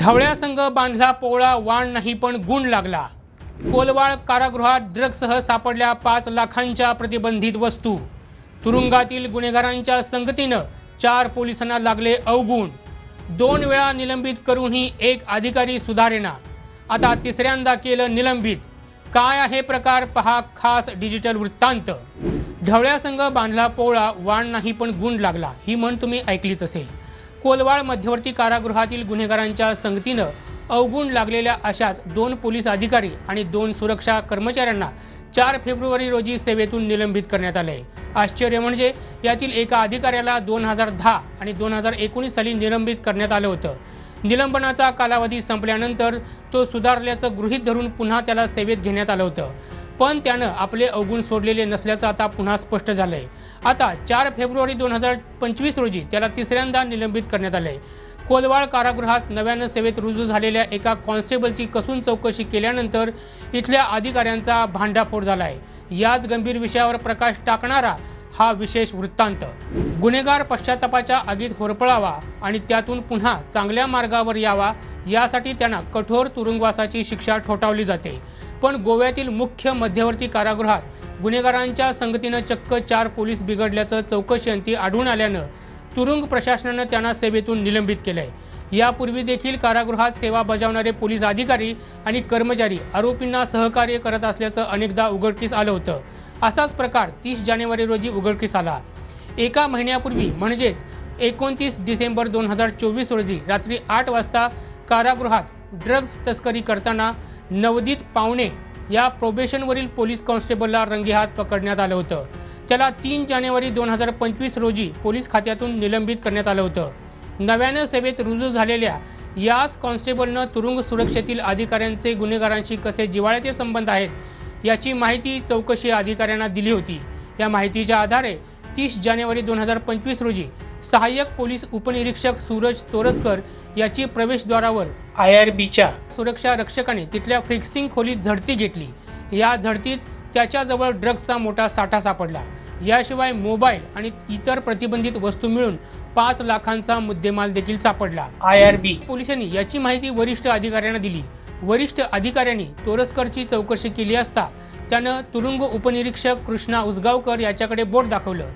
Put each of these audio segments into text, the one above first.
ढवळ्यासंघ बांधला पोळा वाण नाही पण गुण लागला. कोलवाळ कारागृहात ड्रग्जसह सापडल्या पाच लाखांच्या प्रतिबंधित वस्तू. तुरुंगातील गुन्हेगारांच्या संगतीनं चार पोलिसांना लागले अवगुण. दोन वेळा निलंबित करूनही एक अधिकारी सुधारेना. आता तिसऱ्यांदा केलं निलंबित. काय आहे प्रकार? पहा खास डिजिटल वृत्तांत. ढवळ्यासंघ बांधला पोळा वाण नाही पण गुण लागला ही म्हण तुम्ही ऐकलीच असेल. कोलवाळ मध्यवर्ती कारागृहातील गुन्हेगारांच्या संगतीनं अवगुण लागलेल्या अशाच दोन पोलीस अधिकारी आणि दोन सुरक्षा कर्मचाऱ्यांना चार फेब्रुवारी रोजी सेवेतून निलंबित करण्यात आले आश्चर्य म्हणजे यातील एका अधिकाऱ्याला दोन हजार दहा आणि दोन हजार एकोणीस साली निलंबित करण्यात आलं होतं. निलंबनाचा कालावधी संपल्यानंतर तो सुधारल्याचं गृहीत धरून पुन्हा त्याला सेवेत घेण्यात आलं होतं. पण त्यानं आपले अवगुण सोडलेले नसल्याचं आता पुन्हा स्पष्ट झालंय. आता चार फेब्रुवारी दोन हजार पंचवीस रोजी त्याला तिसऱ्यांदा निलंबित करण्यात आलंय. कोलवाळ कारागृहात नव्यानं सेवेत रुजू झालेल्या एका कॉन्स्टेबलची कसून चौकशी केल्यानंतर इथल्या अधिकाऱ्यांचा भांडाफोड झाला आहे याच गंभीर विषयावर प्रकाश टाकणारा हा विशेष वृत्तांत. गुन्हेगार पश्चातापाच्या आगीत होरपळावा आणि त्यातून पुन्हा चांगल्या मार्गावर यावा यासाठी त्यांना कठोर तुरुंगवासाची शिक्षा ठोठावली जाते. पण गोव्यातील मुख्य मध्यवर्ती कारागृहात गुन्हेगारांच्या संगतीनं चक्क चार पोलीस बिघडल्याचं चौकशीअंती आढळून आल्यानं तुरुंग प्रशासनानं त्यांना सेवेतून निलंबित केलं आहे यापूर्वी देखील कारागृहात सेवा बजावणारे पोलीस अधिकारी आणि कर्मचारी आरोपींना सहकार्य करत असल्याचं अनेकदा उघडकीस आलं होतं. असाच प्रकार तीस जानेवारी रोजी उघडकीस आला. एका महिन्यापूर्वी म्हणजेच एकोणतीस डिसेंबर दोन हजार चोवीस रोजी रात्री आठ वाजता कारागृहात ड्रग्ज तस्करी करताना नवदीत पावणे या प्रोबेशनवरील पोलीस कॉन्स्टेबलला रंगेहात पकडण्यात आलं होतं. त्याला तीन जानेवारी दोन हजार पंचवीस रोजी पोलीस खात्यातून निलंबित करण्यात आलं होतं. नव्यानं सेवेत रुजू झालेल्या याच कॉन्स्टेबलनं तुरुंग सुरक्षेतील अधिकाऱ्यांचे गुन्हेगारांशी कसे जिव्हाळ्याचे संबंध आहेत याची माहिती चौकशी अधिकाऱ्यांना दिली होती. या माहितीच्या आधारे तीस जानेवारी दोन हजार पंचवीस रोजी सहाय्यक पोलीस उपनिरीक्षक सूरज तोरसकर याची प्रवेशद्वारावर आय आर बीच्या सुरक्षा रक्षकाने तिथल्या फ्रिक्सिंग खोलीत झडती घेतली. या झडतीत त्याच्याजवळ ड्रग्जचा मोठा साठा सापडला. याशिवाय मोबाईल आणि इतर प्रतिबंधित वस्तू मिळून पाच लाखांचा मुद्देमाल देखील सापडला. I R B. पोलिसांनी याची माहिती वरिष्ठ अधिकाऱ्यांना दिली. वरिष्ठ अधिकाऱ्यांनी तोरसकरची चौकशी केली असता त्यानं तुरुंग उपनिरीक्षक कृष्णा उसगावकर याच्याकडे बोट दाखवलं.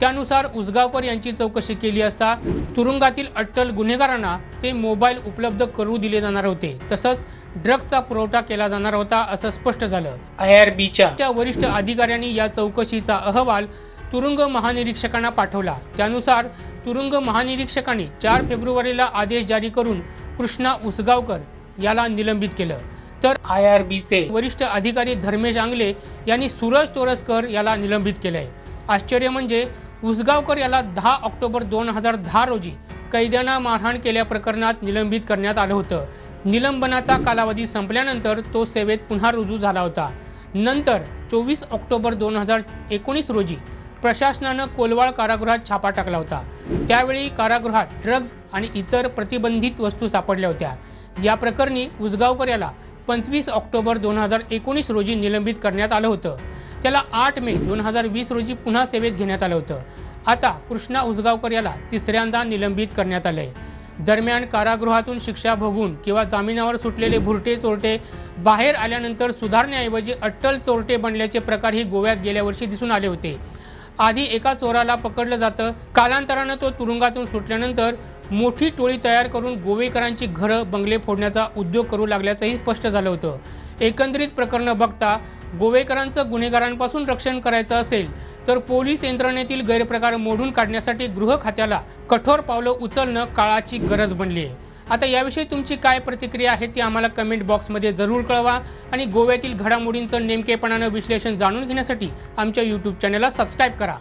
त्यानुसार उसगावकर यांची चौकशी केली असता तुरुंगातील अट्टल गुन्हेगारांना ते मोबाईल उपलब्ध करू दिले जाणार होते. तसंच ड्रग्जचा पुरवठा केला जाणार होता असं स्पष्ट झालं. आय आर बीच्या त्या वरिष्ठ अधिकाऱ्यांनी या चौकशीचा अहवाल तुरुंग महानिरीक्षकांना पाठवला. त्यानुसार तुरुंग महानिरीक्षकांनी चार फेब्रुवारीला आदेश जारी करून कृष्णा उसगावकर याला निलंबित केलं. तर आय आर बीचे वरिष्ठ अधिकारी धर्मेश आंगले यांनी सूरज तोरसकर याला निलंबित केलंय. आश्चर्य म्हणजे उसगावकर याला दहा ऑक्टोबर दोन हजार दहा रोजी कैद्यांना मारहाण केल्या प्रकरणात निलंबित करण्यात आलं होतं. निलंबनाचा कालावधी संपल्यानंतर तो सेवेत पुन्हा रुजू झाला होता. नंतर चोवीस ऑक्टोबर दोन हजार एकोणीस रोजी प्रशासनानं कोलवाळ कारागृहात छापा टाकला होता. त्यावेळी कारागृहात ड्रग्ज आणि इतर प्रतिबंधित वस्तू सापडल्या होत्या. या प्रकरणी उसगावकर याला पंचवीस ऑक्टोबर दोन हजार एकोणीस रोजी निलंबित करण्यात आलं होतं. त्याला आठ मे दोन हजार वीस रोजी पुन्हा सेवेत घेण्यात आलं होतं. आता कृष्णा उसगावकर याला तिसऱ्यांदा निलंबित करण्यात आलंय. दरम्यान कारागृहातून शिक्षा भोगून किंवा जामिनावर सुटलेले भुरटे चोरटे बाहेर आल्यानंतर सुधारण्याऐवजी अट्टल चोरटे बनल्याचे प्रकार ही गोव्यात गेल्या वर्षी दिसून आले होते. आधी एका चोराला पकडलं जातं. कालांतरानं तो तुरुंगातून सुटल्यानंतर मोठी टोळी तयार करून गोवेकरांची घरं बंगले फोडण्याचा उद्योग करू लागल्याचंही स्पष्ट झालं होतं. एकंदरीत प्रकरणं बघता गोवेकरांचं गुन्हेगारांपासून रक्षण करायचं असेल तर पोलीस यंत्रणेतील गैरप्रकार मोडून काढण्यासाठी गृह खात्याला कठोर पावलं उचलणं काळाची गरज बनली आहे आता याविषयी तुमची काय प्रतिक्रिया आहे ती आम्हाला कमेंट बॉक्समध्ये जरूर कळवा. आणि गोव्यातील घडामोडींचं नेमकेपणानं विश्लेषण जाणून घेण्यासाठी आमच्या यूट्यूब चॅनलला सबस्क्राईब करा.